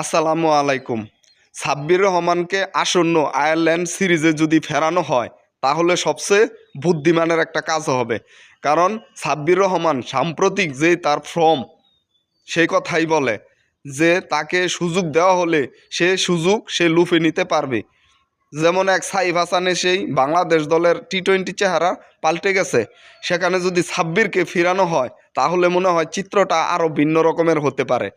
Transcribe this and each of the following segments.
আসসালামু আলাইকুম। সাব্বির রহমানকে আসন্ন আয়ারল্যান্ড সিরিজে যদি ফেরানো হয়, তাহলে সবচেয়ে বুদ্ধিমানের একটা কাজ হবে। কারণ সাব্বির রহমান সাম্প্রতিক যে তার ফর্ম, সেই কথাই বলে যে তাকে সুযোগ দেওয়া হলে সে সুযোগ সে লুফে নিতে পারবে। যেমন এক সাইফ হাসানে সেই বাংলাদেশ দলের টি টোয়েন্টি চেহারা পাল্টে গেছে। সেখানে যদি সাব্বিরকে ফিরানো হয়, তাহলে মনে হয় চিত্রটা আরও ভিন্ন রকমের হতে পারে।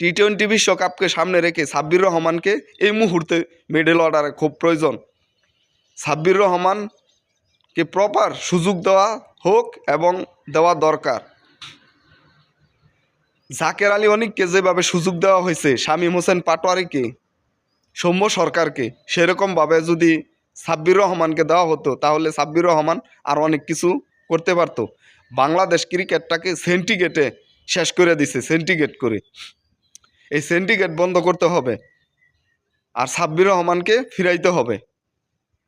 টি টোয়েন্টি বিশ্বকাপকে সামনে রেখে সাব্বির রহমানকে এই মুহূর্তে মিডল অর্ডারে খুব প্রয়োজন। সাব্বির রহমানকে প্রপার সুযোগ দেওয়া হোক এবং দেওয়া দরকার। জাকের আলী অনিককে যেভাবে সুযোগ দেওয়া হয়েছে, শামীম হোসেন পাটোয়ারিকে, সৌম্য সরকারকে, সেরকমভাবে যদি সাব্বির রহমানকে দেওয়া হতো, তাহলে সাব্বির রহমান আর অনেক কিছু করতে পারতো। বাংলাদেশ ক্রিকেটটাকে সেন্টিগেটে শেষ করে দিছে সেন্টিগেট করে। এই সিন্ডিকেট বন্ধ করতে হবে। আর সাব্বির রহমানকে ফিরাইতে হবে।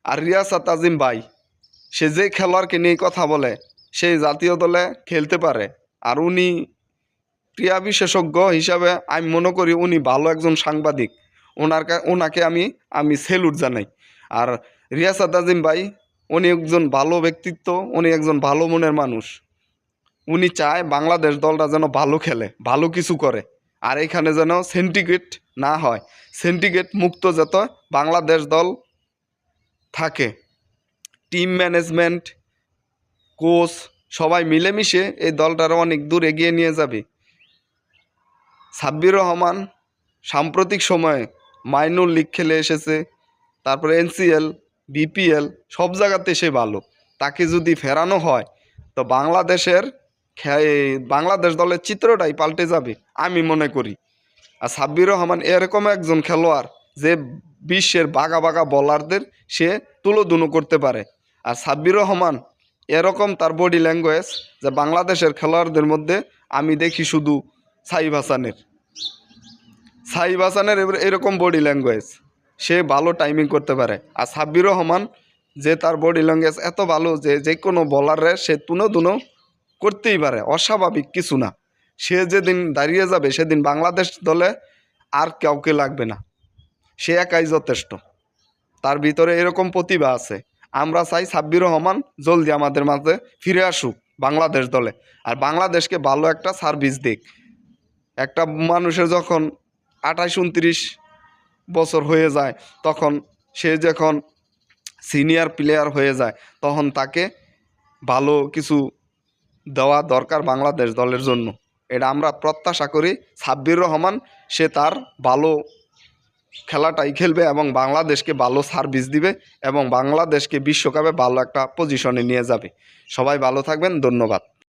আর রিয়াসাত আজিম ভাই, সে যে খেলোয়াড়কে নিয়ে কথা বলে সেই জাতীয় দলে খেলতে পারে। আর উনি ক্রীড়া বিশেষজ্ঞ হিসাবে আমি মনে করি উনি ভালো একজন সাংবাদিক। ওনার ওনাকে আমি আমি সেলুট জানাই। আর রিয়াসাত আজিম ভাই, উনি একজন ভালো ব্যক্তিত্ব, উনি একজন ভালো মনের মানুষ। উনি চায় বাংলাদেশ দলটা যেন ভালো খেলে, ভালো কিছু করে। আর এখানে যেন সেন্টিগ্রেট না হয়। সেন্টিগ্রেট মুক্ত যত বাংলাদেশ দল থাকে। টিম ম্যানেজমেন্ট কোচ সবাই মিলেমিশে এই দলটারে অনেক দূর এগিয়ে নিয়ে যাবে। সাব্বির রহমান সাম্প্রতিক সময়ে মাইনুর লিগ খেলে এসেছে, তারপরে এনসিএল, বিপিএল সব জায়গাতে সে ভালো। তাকে যদি ফেরানো হয়, তো বাংলাদেশের বাংলাদেশ দলের চিত্রটাই পাল্টে যাবে, আমি মনে করি। আর সাব্বির রহমান এরকম একজন খেলোয়াড় যে বিশ্বের বাঘা বাঘা বলারদের সে তুলোধুনো করতে পারে। আর সাব্বির রহমান এরকম তার বডি ল্যাঙ্গুয়েজ যে বাংলাদেশের খেলোয়াড়দের মধ্যে আমি দেখি শুধু সাইব হাসানের। সাইব হাসানের এরকম বডি ল্যাঙ্গুয়েজ সে ভালো টাইমিং করতে পারে। আর সাব্বির রহমান যে তার বডি ল্যাঙ্গুয়েজ এত ভালো যে যে কোনো বলারে সে তুনো দুনো করতেই পারে, অস্বাভাবিক কিছু না। সে যেদিন দাঁড়িয়ে যাবে, সেদিন বাংলাদেশ দলে আর কাউকে লাগবে না। সে একাই যথেষ্ট। তার ভিতরে এরকম প্রতিভা আছে। আমরা চাই সাব্বির রহমান জলদি আমাদের মাঝে ফিরে আসুক বাংলাদেশ দলে। আর বাংলাদেশকে ভালো একটা সার্ভিস দিক। একটা মানুষের যখন আঠাশ, উনত্রিশ বছর হয়ে যায়, তখন সে যখন সিনিয়র প্লেয়ার হয়ে যায়, তখন তাকে ভালো কিছু দেওয়া দরকার বাংলাদেশ দলের জন্য। এটা আমরা প্রত্যাশা করি। সাব্বির রহমান, সে তার ভালো খেলাটাই খেলবে এবং বাংলাদেশকে ভালো সার্ভিস দিবে এবং বাংলাদেশকে বিশ্বকাপে ভালো একটা পজিশনে নিয়ে যাবে। সবাই ভালো থাকবেন, ধন্যবাদ।